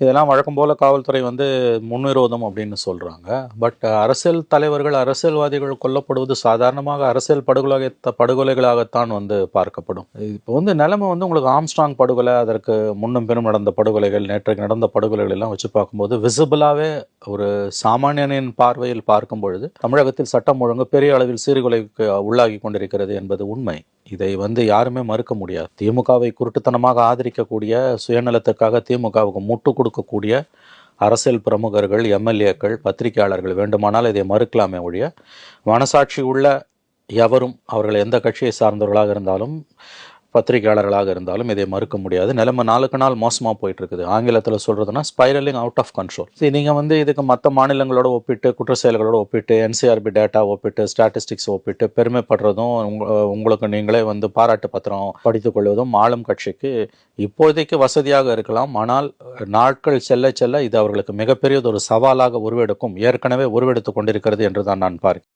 இதெல்லாம் வழக்கம் போல காவல்துறை வந்து முன்விரோதம் அப்படின்னு சொல்கிறாங்க பட் அரசியல் தலைவர்கள் அரசியல்வாதிகள் கொல்லப்படுவது சாதாரணமாக அரசியல் படுகொலை படுகொலைகளாகத்தான் வந்து பார்க்கப்படும். இப்போ வந்து நிலைமை வந்து உங்களுக்கு ஆம்ஸ்ட்ராங் படுகொலை அதற்கு முன்னும் பெரும் நடந்த படுகொலைகள் நேற்றைக்கு நடந்த படுகொலைகள் எல்லாம் வச்சு பார்க்கும்போது விசிபிளாகவே ஒரு சாமானியனின் பார்வையில் பார்க்கும் பொழுது தமிழகத்தில் சட்டம் ஒழுங்கு பெரிய அளவில் சீர்குலைக்கு உள்ளாகி கொண்டிருக்கிறது என்பது உண்மை. இதை வந்து யாருமே மறுக்க முடியாது. திமுகவை குருட்டுத்தனமாக ஆதரிக்கக்கூடிய சுயநலத்துக்காக திமுகவுக்கு முட்டு கொடுக்கக்கூடிய அரசியல் பிரமுகர்கள் எம்எல்ஏக்கள் பத்திரிகையாளர்கள் வேண்டுமானால் இதை மறுக்கலாமே ஒழிய மனசாட்சி உள்ள எவரும் அவர்கள் எந்த கட்சியை சார்ந்தவர்களாக இருந்தாலும் பத்திரிகையாளர்களாக இருந்தாலும் இதை மறுக்க முடியாது. நிலைமை நாளுக்கு நாள் மோசமாக போயிட்டு இருக்குது ஆங்கிலத்தில் சொல்கிறதுனா ஸ்பைரலிங் அவுட் ஆஃப் கண்ட்ரோல் சரி நீங்கள் வந்து இதுக்கு மற்ற மாநிலங்களோட ஒப்பிட்டு குற்ற செயல்களோட ஒப்பிட்டு என்சிஆர்பி டேட்டா ஒப்பிட்டு ஸ்டாட்டிஸ்டிக்ஸ் ஒப்பிட்டு பெருமைப்படுறதும் உங்களுக்கு நீங்களே வந்து பாராட்டு பத்திரம் படித்துக் கொள்வதும் ஆளும் கட்சிக்கு இப்போதைக்கு வசதியாக இருக்கலாம். ஆனால் நாட்கள் செல்ல செல்ல இது அவர்களுக்கு மிகப்பெரியது ஒரு சவாலாக உருவெடுக்கும். ஏற்கனவே உருவெடுத்து கொண்டிருக்கிறது என்று தான் நான் பார்க்கிறேன்.